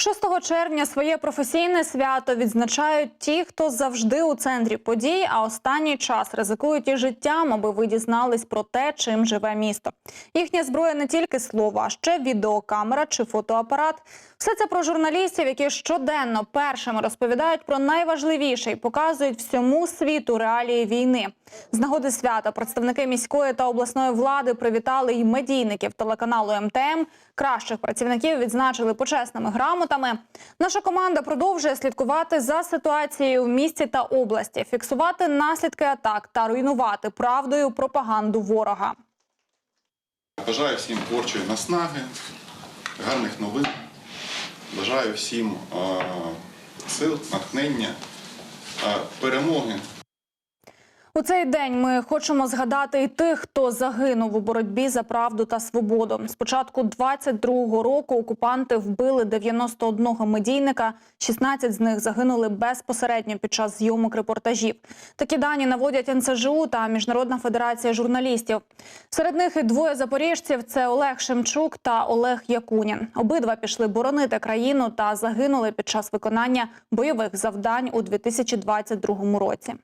6 червня своє професійне свято відзначають ті, хто завжди у центрі подій, а останній час ризикують і життям, аби ви дізнались про те, чим живе місто. Їхня зброя не тільки слово, а ще відеокамера чи фотоапарат. Все це про журналістів, які щоденно першими розповідають про найважливіше і показують всьому світу реалії війни. З нагоди свята представники міської та обласної влади привітали й медійників телеканалу МТМ. Кращих працівників відзначили почесними грамотами. Наша команда продовжує слідкувати за ситуацією в місті та області, фіксувати наслідки атак та руйнувати правдою пропаганду ворога. Бажаю всім творчої наснаги, гарних новин. Бажаю всім сил, натхнення, перемоги. У цей день ми хочемо згадати і тих, хто загинув у боротьбі за правду та свободу. З початку 22-го року окупанти вбили 91 медійника, 16 з них загинули безпосередньо під час зйомок репортажів. Такі дані наводять НСЖУ та Міжнародна федерація журналістів. Серед них і двоє запоріжців це Олег Шемчук та Олег Якунін. Обидва пішли боронити країну та загинули під час виконання бойових завдань у 2022 році.